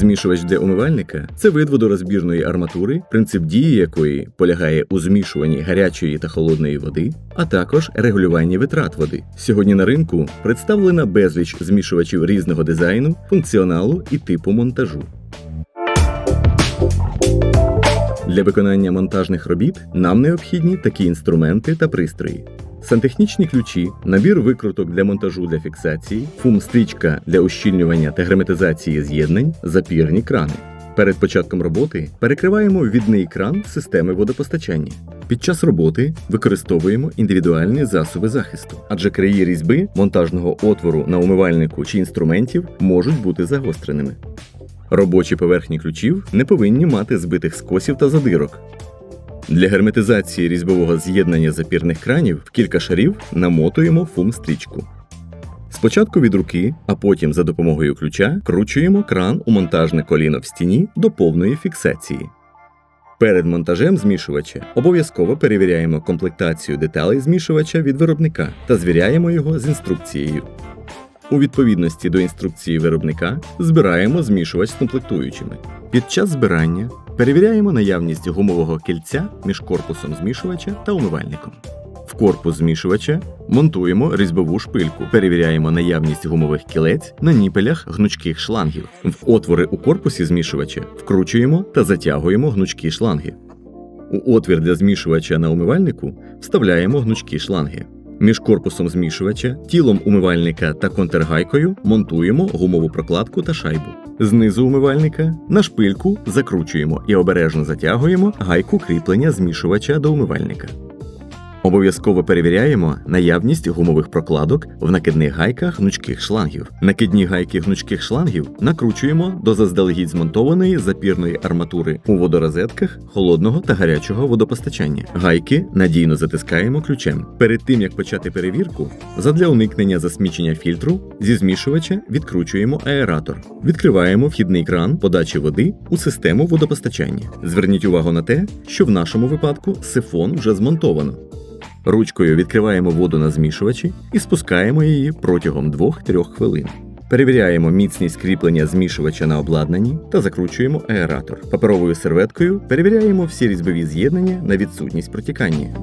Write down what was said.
Змішувач для умивальника це вид водорозбірної арматури, принцип дії якої полягає у змішуванні гарячої та холодної води, а також регулюванні витрат води. Сьогодні на ринку представлена безліч змішувачів різного дизайну, функціоналу і типу монтажу. Для виконання монтажних робіт нам необхідні такі інструменти та пристрої. Сантехнічні ключі, набір викруток для монтажу для фіксації, фум-стрічка для ущільнювання та герметизації з'єднань, запірні крани. Перед початком роботи перекриваємо відний кран системи водопостачання. Під час роботи використовуємо індивідуальні засоби захисту, адже краї різьби монтажного отвору на умивальнику чи інструментів можуть бути загостреними. Робочі поверхні ключів не повинні мати збитих скосів та задирок. Для герметизації різьбового з'єднання запірних кранів в кілька шарів намотуємо фум-стрічку. Спочатку від руки, а потім за допомогою ключа кручуємо кран у монтажне коліно в стіні до повної фіксації. Перед монтажем змішувача обов'язково перевіряємо комплектацію деталей змішувача від виробника та звіряємо його з інструкцією. У відповідності до інструкції виробника збираємо змішувач з комплектуючими. Під час збирання перевіряємо наявність гумового кільця між корпусом змішувача та умивальником. В корпус змішувача монтуємо різьбову шпильку, перевіряємо наявність гумових кілець на ніпелях гнучких шлангів. В отвори у корпусі змішувача вкручуємо та затягуємо гнучкі шланги. У отвір для змішувача на умивальнику вставляємо гнучкі шланги. Між корпусом змішувача, тілом умивальника та контргайкою монтуємо гумову прокладку та шайбу. Знизу умивальника на шпильку закручуємо і обережно затягуємо гайку кріплення змішувача до умивальника. Обов'язково перевіряємо наявність гумових прокладок в накидних гайках гнучких шлангів. Накидні гайки гнучких шлангів накручуємо до заздалегідь змонтованої запірної арматури у водорозетках холодного та гарячого водопостачання. Гайки надійно затискаємо ключем. Перед тим як почати перевірку, задля уникнення засмічення фільтру зі змішувача відкручуємо аератор. Відкриваємо вхідний кран подачі води у систему водопостачання. Зверніть увагу на те, що в нашому випадку сифон вже змонтовано. Ручкою відкриваємо воду на змішувачі і спускаємо її протягом 2-3 хвилин. Перевіряємо міцність кріплення змішувача на обладнанні та закручуємо аератор. Паперовою серветкою перевіряємо всі різьбові з'єднання на відсутність протікання.